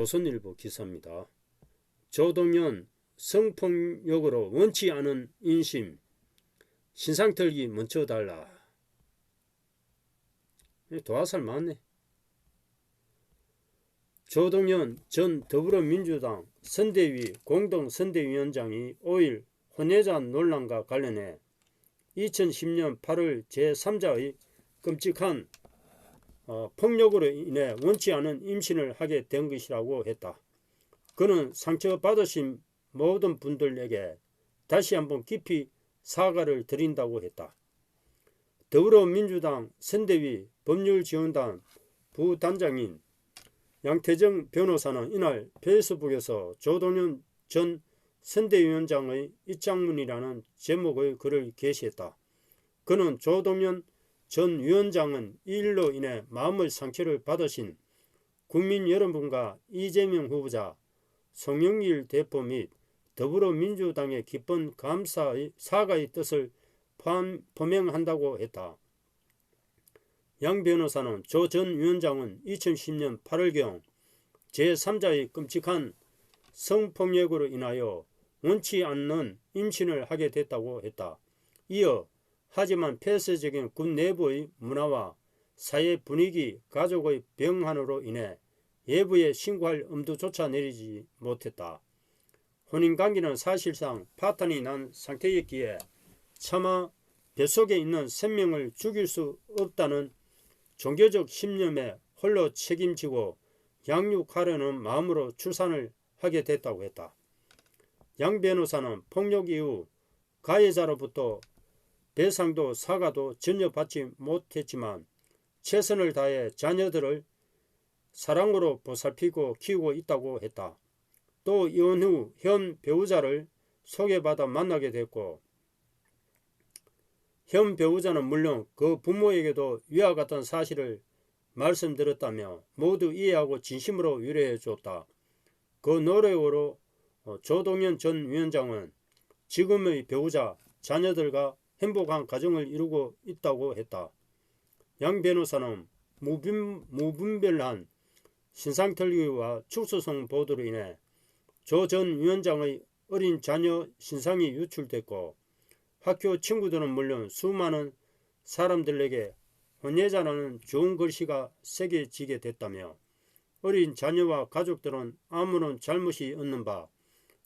조선일보 기사입니다. 조동현 성폭력으로 원치 않은 인심 신상털기 멈춰 달라. 도화살 맞네. 조동현 전 더불어민주당 선대위 공동선대위원장이 5일 혼외자 논란과 관련해 2010년 8월 제3자의 끔찍한 어, 폭력으로 인해 원치 않은 임신을 하게 된 것이라고 했다. 그는 상처받으신 모든 분들에게 다시 한번 깊이 사과를 드린다고 했다. 더불어민주당 선대위 법률지원단 부단장인 양태정 변호사는 이날 페이스북에서 조동현 전 선대위원장의 입장문이라는 제목의 글을 게시했다. 그는 조동현 전 위원장은 이 일로 인해 마음의 상처를 받으신 국민 여러분과 이재명 후보자, 송영길 대표 및 더불어민주당의 깊은 감사의 사과의 뜻을 범행한다고 했다. 양 변호사는 조 전 위원장은 2010년 8월경 제3자의 끔찍한 성폭력으로 인하여 원치 않는 임신을 하게 됐다고 했다. 이어 하지만 폐쇄적인 군 내부의 문화와 사회 분위기, 가족의 병환으로 인해 예부에 신고할 엄두조차 내리지 못했다. 혼인관계는 사실상 파탄이 난 상태였기에 차마 뱃속에 있는 생명을 죽일 수 없다는 종교적 신념에 홀로 책임지고 양육하려는 마음으로 출산을 하게 됐다고 했다. 양 변호사는 폭력 이후 가해자로부터 배상도 사과도 전혀 받지 못했지만 최선을 다해 자녀들을 사랑으로 보살피고 키우고 있다고 했다. 또 이혼 후 현 배우자를 소개받아 만나게 됐고 현 배우자는 물론 그 부모에게도 위와 같은 사실을 말씀드렸다며 모두 이해하고 진심으로 위로해 줬다. 그 노력으로 어, 조동현 전 위원장은 지금의 배우자, 자녀들과 행복한 가정을 이루고 있다고 했다. 양 변호사는 무분, 무분별한 신상털기와 축소성 보도로 인해 조 전 위원장의 어린 자녀 신상이 유출됐고 학교 친구들은 물론 수많은 사람들에게 혼외자라는 좋은 글씨가 새겨지게 됐다며 어린 자녀와 가족들은 아무런 잘못이 없는 바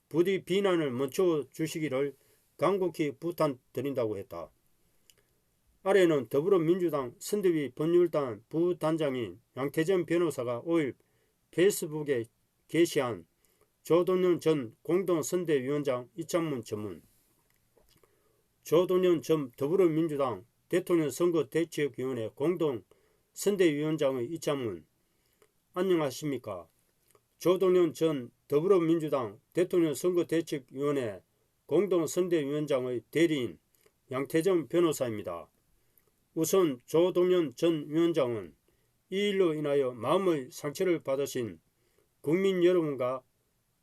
부디 비난을 멈춰 주시기를 간곡히 부탁드린다고 했다. 아래는 더불어민주당 선대위 법률단 부단장인 양태전 변호사가 5일 페이스북에 게시한 조동현 전 공동선대위원장 이창문 전문 조동현 전 더불어민주당 대통령 선거 대책위원회 공동 선대위원장의 이창문 안녕하십니까. 조동현 전 더불어민주당 대통령 선거 대책위원회 공동선대위원장의 대리인 양태정 변호사입니다. 우선 조동현 전 위원장은 이 일로 인하여 마음의 상처를 받으신 국민 여러분과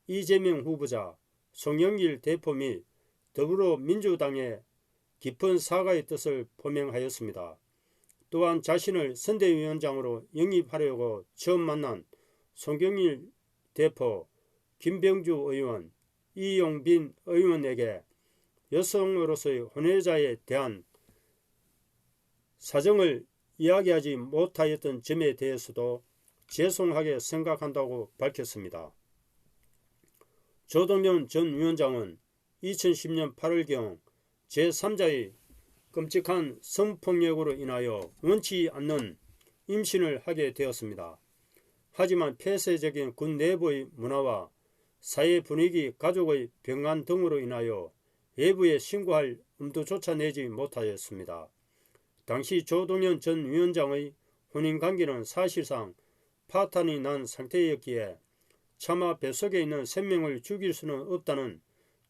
이재명 후보자, 송영길 대표 및 더불어민주당의 깊은 사과의 뜻을 표명하였습니다. 또한 자신을 선대위원장으로 영입하려고 처음 만난 송경일 대표, 김병주 의원, 이용빈 의원에게 여성으로서의 혼외자에 대한 사정을 이야기하지 못하였던 점에 대해서도 죄송하게 생각한다고 밝혔습니다. 조동현 전 위원장은 2010년 8월경 제3자의 끔찍한 성폭력으로 인하여 원치 않는 임신을 하게 되었습니다. 하지만 폐쇄적인 군 내부의 문화와 사회 분위기, 가족의 병안 등으로 인하여 외부에 신고할 엄두조차 내지 못하였습니다. 당시 조동현 전 위원장의 혼인관계는 사실상 파탄이 난 상태였기에 차마 뱃속에 있는 생명을 죽일 수는 없다는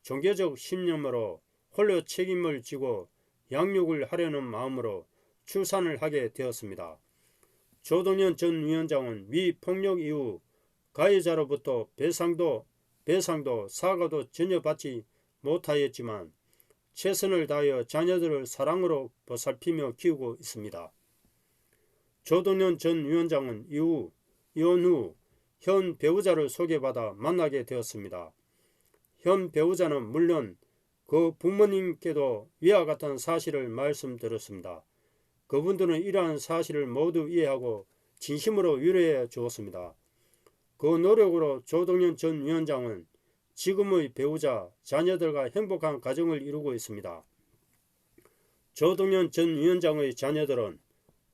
종교적 신념으로 홀로 책임을 지고 양육을 하려는 마음으로 출산을 하게 되었습니다. 조동현 전 위원장은 위 폭력 이후 가해자로부터 배상도 배상도 사과도 전혀 받지 못하였지만 최선을 다하여 자녀들을 사랑으로 보살피며 키우고 있습니다. 조동현 전 위원장은 이후 이혼 후 현 배우자를 소개받아 만나게 되었습니다. 현 배우자는 물론 그 부모님께도 위와 같은 사실을 말씀드렸습니다. 그분들은 이러한 사실을 모두 이해하고 진심으로 위로해 주었습니다. 그 노력으로 조동현 전 위원장은 지금의 배우자, 자녀들과 행복한 가정을 이루고 있습니다. 조동현 전 위원장의 자녀들은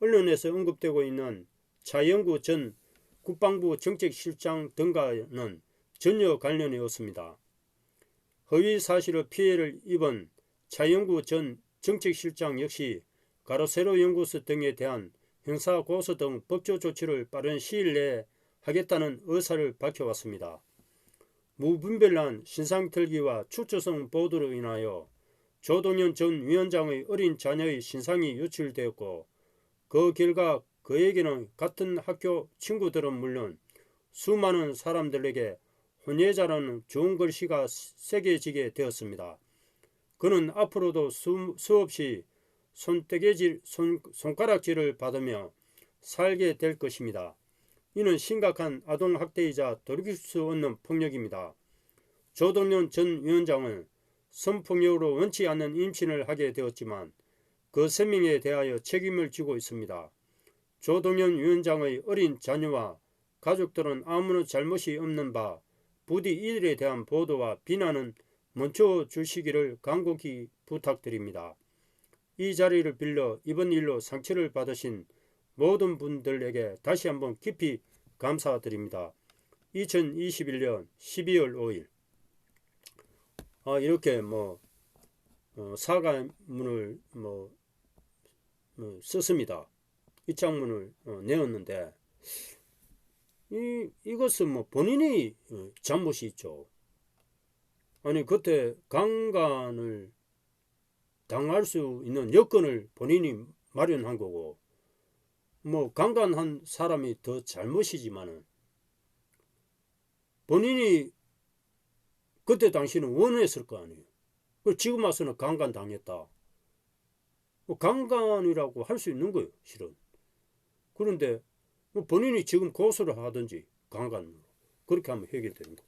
언론에서 언급되고 있는 차영구 전 국방부 정책실장 등과는 전혀 관련이 없습니다. 허위 사실의 피해를 입은 차영구 전 정책실장 역시 가로세로 연구소 등에 대한 형사 고소 등 법조 조치를 빠른 시일 내에 하겠다는 의사를 밝혀왔습니다. 무분별한 신상털기와 추초성 보도로 인하여 조동현 전 위원장의 어린 자녀의 신상이 유출되었고 그 결과 그에게는 같은 학교 친구들은 물론 수많은 사람들에게 혼외자라는 좋은 글씨가 새겨지게 되었습니다. 그는 앞으로도 수, 손때개질, 손, 손가락질을 받으며 살게 될 것입니다. 이는 심각한 아동학대이자 돌이킬 수 없는 폭력입니다. 조동현 전 위원장은 성폭력으로 원치 않는 임신을 하게 되었지만 그 생명에 대하여 책임을 지고 있습니다. 조동현 위원장의 어린 자녀와 가족들은 아무런 잘못이 없는 바 부디 이들에 대한 보도와 비난은 멈춰 주시기를 간곡히 부탁드립니다. 이 자리를 빌려 이번 일로 상처를 받으신 모든 분들에게 다시 한번 깊이 감사드립니다. 2021년 12월 5일 아, 이렇게 뭐 어, 사과문을 뭐, 뭐 썼습니다. 입장문을 어, 내었는데 이 이것은 뭐 본인이 어, 잘못이 있죠. 아니 그때 강간을 당할 수 있는 여건을 본인이 마련한 거고 뭐 강간한 사람이 더 잘못이지만은 본인이 그때 당시는 원했을 거 아니에요. 그 지금 와서는 강간 당했다. 뭐 강간이라고 할 수 있는 거예요, 실은. 그런데 뭐 본인이 지금 고소를 하든지 강간으로 그렇게 하면 해결되는 거.